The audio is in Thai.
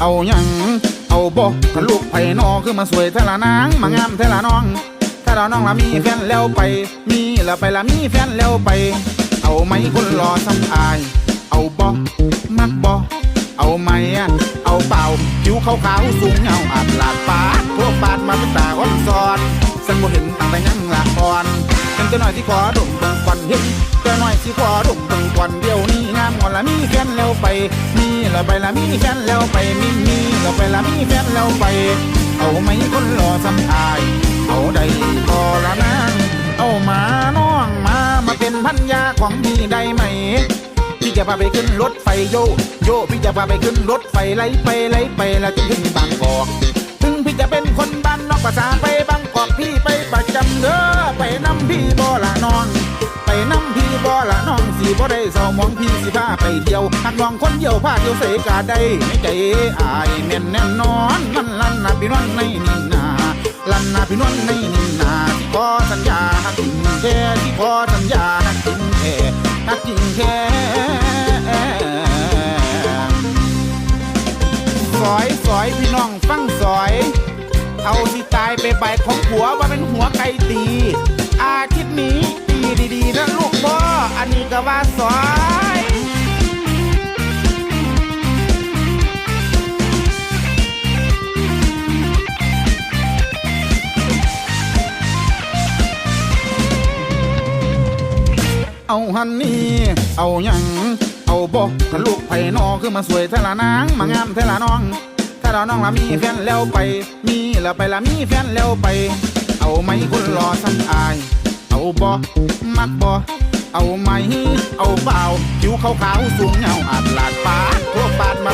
เอาหยังเอาบ่ถ้าลูกไผ่นอคือมาสวยเทละนางมางามเทละน้อง ถ้าเราน้องละมีแฟนแล้วไป มีละไปละมีแฟนแล้วไป เอาไหมคนรอซ้ำอาย เอาบ่มักบ่เอาไหมอะเอาเปล่าผิวขาวๆสูงเงาอาบลาดปาดพวกปาดมาเป็นตาอ่อนซอนสันบ่เห็นต่างแต่ยังละอ่อนเป็นตัวน้อยที่ขอดมเบิ่งควันเห็นตัวน้อยที่ขอดมเบิ่งควันเดียวนี้งามงอนละมีแฟนแล้วไป มีละไปละมีแฟนแล้วไปมี เอาไหมคนรอซ้ำอาย เอาได้พอละนางเอามาน้องมามาเป็นพันยาของพี่ได้ไหม พี่จะพาไปขึ้นรถไฟโยโยพี่จะพาไปขึ้นรถไฟไล่ไปไล่ไปแล้วจะถึงบางกอกถึงพี่จะเป็นคนบ้านนอกภาษาไปบางกอกพี่ไปประจำเด้อไปน้ำพี่บ่ละน้อง ไปน้ำพี่บ่ละน้อง บ่ได้เศร้ามองพี่สิพาไปเที่ยวหักน้องคนเดียวพาเที่ยวเสกาได้ในใจอายแม่นแน่นอนมันลั่นนะพี่น้องในนี่นาลั่นนะพี่น้องในนี่นาที่ขอสัญญาหักจริงแค่ที่ขอสัญญาหักจริงแค่หักจริงแค่สอยสอยพี่น้องฟังสอย เอาที่ตายไปใบของผัวว่าเป็นหัวไก่ตี อาทิตย์นี้ตีดีๆนะ ก็ว่าสอยเอาฮันนี่ เอาหยัง เอาบ่ถ้าลูกไผ่นอคือมาสวยเทละนาง มางามเทละน้อง ถ้าเราน้องละมีแฟนแล้วไป มีละไปละมีแฟนแล้วไป เอาไหมคนรอซ้ำอาย เอาบ่มักบ่ เอาไหม เอาเปล่าผิวขาวๆสูงเงาอาบลาดปาดทั่วปาดมา